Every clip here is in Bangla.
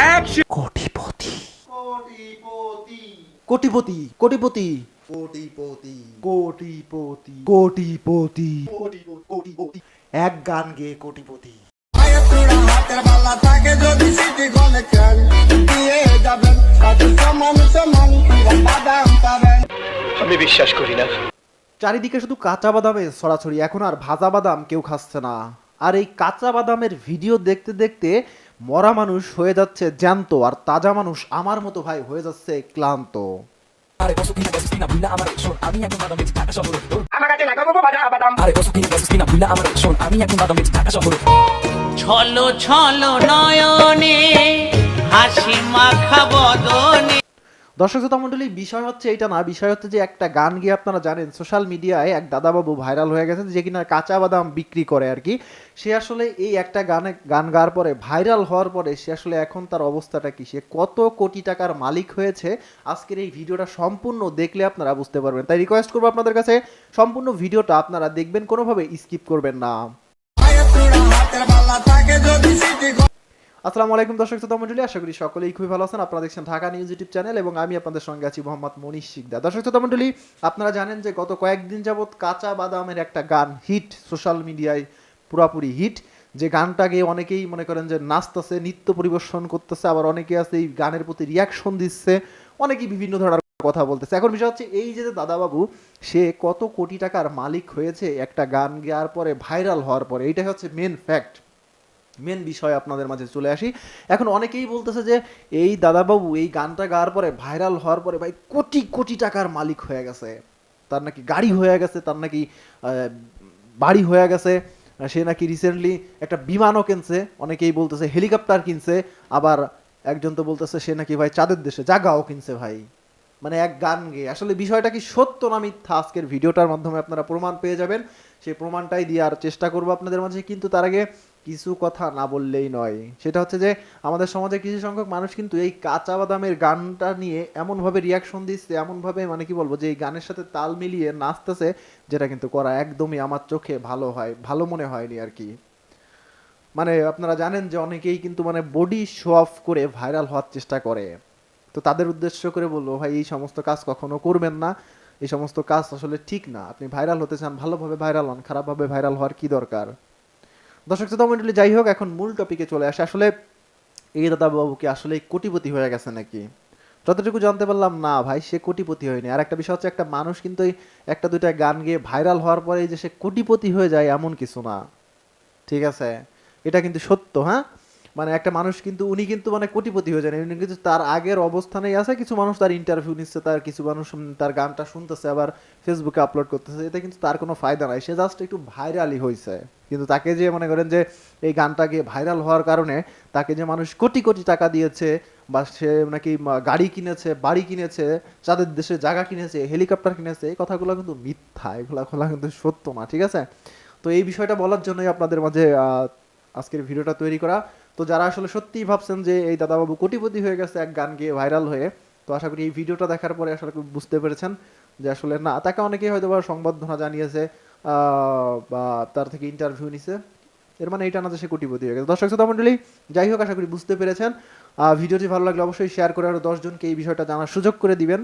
কোটিপতি। কোটিপতি। কোটিপতি কোটিপতি। কোটিপতি। কোটিপতি কোটিপতি। কোটিপতি। এক গান গেয়ে কোটিপতি। আমি বিশ্বাস করি না। চারিদিকে শুধু কাঁচা বাদামে ছড়াছড়ি এখন আর ভাজা বাদাম কেউ খাচ্ছে না। আর এই কাঁচা বাদামের ভিডিও দেখতে দেখতে মরা মানুষ হয়ে যাচ্ছে জ্যান্ত আর তাজা মানুষ আমার মতো ভাই হয়ে যাচ্ছে ক্লান্ত। আরে কিনা কিনা ভুলা আমার শোন আমি এখন বাদাম বেচি ঢাকা শহরে। আমার কাছে লাগাবো বাদাম বাদাম। আরে কসু কিনা গেছিস কিনা ভুলা আমার শোন আমি এখন বাদাম বেচি ঢাকা শহরে। ছলো ছলো নয়নে দর্শক শ্রোতা মণ্ডলী বিষয় হচ্ছে এটা না, বিষয় হচ্ছে যে একটা গান গিয়ে আপনারা জানেন সোশ্যাল মিডিয়ায় এক দাদাবাবু ভাইরাল হয়ে গেছেন যে কিনা কাঁচা বাদাম বিক্রি করে আর কি। সে আসলে এই একটা গানে, গান গাওয়ার পরে ভাইরাল হওয়ার পরে সে আসলে এখন তার অবস্থাটা কি? সে কত কোটি টাকার মালিক হয়েছে? আজকের এই ভিডিওটা সম্পূর্ণ দেখলে আপনারা বুঝতে পারবেন। তাই রিকোয়েস্ট করব আপনাদের কাছে, সম্পূর্ণ ভিডিওটা আপনারা দেখবেন, কোনোভাবে স্কিপ করবেন না। আসসালামু আলাইকুম দর্শক শ্রোতা মণ্ডলী, আশা করি সকলেই খুবই ভালো আছেন। আপনারা দেখছেন ঢাকা নিউজ ইউটিউব চ্যানেল এবং আমি আপনাদের সঙ্গে আছি মোহাম্মদ মনীষ শিকদার। দর্শক শ্রোতা মণ্ডলী, আপনারা জানেন যে গত কয়েকদিন যাবৎ কাঁচা বাদামের একটা গান হিট সোশ্যাল মিডিয়ায় পুরাপুরি হিট যে গানটাকে অনেকেই মনে করেন যে নাচতেছে, নৃত্য পরিবেশন করতেছে, আবার অনেকে আছে এই গানের প্রতি রিয়াকশন দিচ্ছে, অনেকেই বিভিন্ন ধরনের কথা বলতেছে। এখন বিষয় হচ্ছে এই যে দাদাবাবু, সে কত কোটি টাকার মালিক হয়েছে একটা গান গাওয়ার পরে ভাইরাল হওয়ার পরে, এইটাই হচ্ছে মেন ফ্যাক্ট মেন বিষয় আপনাদের মাঝে চলে আসি। এখন অনেকেই বলতেছে যে, এই দাদাবাবু এই গানটা গাওয়ার পরে ভাইরাল হওয়ার পরে ভাই কোটি কোটি টাকার মালিক হয়ে গেছে। তার নাকি গাড়ি হয়ে গেছে, তার নাকি বাড়ি হয়ে গেছে, সে নাকি রিসেন্টলি একটা বিমানও কিনছে। অনেকেই বলতেছে হেলিকপ্টার কিনছে, আবার একজন তো বলতেছে সে নাকি ভাই চাঁদের দেশে জাগাও কিনছে ভাই। মানে এক গান গেয়ে। আসলে বিষয়টা কি সত্য না মিথ্যা? আজকের ভিডিওটার মাধ্যমে আপনারা প্রমাণ পেয়ে যাবেন। সেই প্রমাণটাই দেওয়ার চেষ্টা করব আপনাদের মাঝে, কিন্তু তার আগে কিছু কথা না বললেই নয়। সেটা হচ্ছে যে, আমাদের সমাজে কিছু সংখ্যক মানুষ কিন্তু এই কাঁচা বাদামের গানটা নিয়ে এমনভাবে রিয়াকশন দিচ্ছে, এমনভাবে মানে কি বলব যে, এই গানের সাথে তাল মিলিয়ে নাচতেছে, যেটা কিন্তু করা একদমই আমার চোখে ভালো হয়, ভালো মনে হয়নি আর কি। মানে আপনারা জানেন যে, অনেকেই কিন্তু মানে বডি শো অফ করে ভাইরাল হওয়ার চেষ্টা করে। তো তাদের উদ্দেশ্য করে বলব, ভাই, এই সমস্ত কাজ কখনো করবেন না। এই সমস্ত কাজ আসলে ঠিক না। আপনি ভাইরাল হতে চান, ভালোভাবে ভাইরাল হন, খারাপভাবে ভাইরাল হওয়ার কি দরকার? দর্শক শ্রোতা মন্ডলী, যাই হোক, এখন মূল টপিকে চলে আসে। আসলে এই দাদাবাবু কি আসলে কোটিপতি হয়ে গেছে নাকি? যতটুকু জানতে পারলাম, না ভাই, সে কোটিপতি হয়নি। আর একটা বিষয় হচ্ছে, একটা মানুষ কিন্তু একটা দুইটা গান গেয়ে ভাইরাল হওয়ার পরে যে সে কোটিপতি হয়ে যায়, এমন কিছু না। ঠিক আছে? এটা কিন্তু সত্য হ্যাঁ? মানে একটা মানুষ কিন্তু, উনি কিন্তু মানে কোটিপতি হয়ে যান উনি কিন্তু তার আগের অবস্থানেই আছে, কিছু মানুষ তার ইন্টারভিউ নিচ্ছে, তার কিছু মানুষ তার গানটা শুনতেছে, আবার ফেসবুকে আপলোড করতেছে। এতে কিন্তু তার কোনো ফায়দা নাই। সে জাস্ট একটু ভাইরালই হয়েছে কিন্তু তাকে যে মনে করেন যে এই গানটাকে ভাইরাল হওয়ার কারণে তাকে যে মানুষ কোটি কোটি টাকা দিয়েছে, বা সে নাকি গাড়ি কিনেছে, বাড়ি কিনেছে, চাঁদের দেশে জায়গা কিনেছে হেলিকপ্টার কিনেছে, এই কথাগুলো কিন্তু মিথ্যা। এগুলো খোলা কিন্তু সত্য না, ঠিক আছে? তো এই বিষয়টা বলার জন্যই আপনাদের মাঝে আজকের ভিডিওটা তৈরি করা। তো যারা আসলে সত্যিই ভাবছেন যে এই দাদাবাবু কোটিপতি হয়ে গেছে, এক গান গিয়ে ভাইরাল হয়ে, তো আশা করি এই ভিডিওটা দেখার পরে আসলে বুঝতে পেরেছেন যে আসলে না, তাকে অনেকেই হয়তো বা সংবর্ধনা জানিয়েছে বা তার থেকে ইন্টারভিউ নিছে। এর মানে এটা না যে সে কোটিপতি হয়ে গেছে। দর্শক, শ্রোতা মণ্ডলী, যাই হোক, আশা করি বুঝতে পেরেছেন। ভিডিওটি ভালো লাগলে অবশ্যই শেয়ার করে আরও দশজনকে এই বিষয়টা জানার সুযোগ করে দিবেন।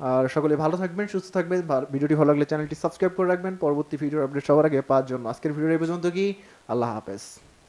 আর সকলে ভালো থাকবেন, সুস্থ থাকবেন। ভিডিওটি ভালো লাগলে চ্যানেলটি সাবস্ক্রাইব করে রাখবেন। পরবর্তী ভিডিওর আপডেট সবার আগে পাওয়ার জন্য। আজকের ভিডিও এই পর্যন্ত কি? আল্লাহ হাফেজ।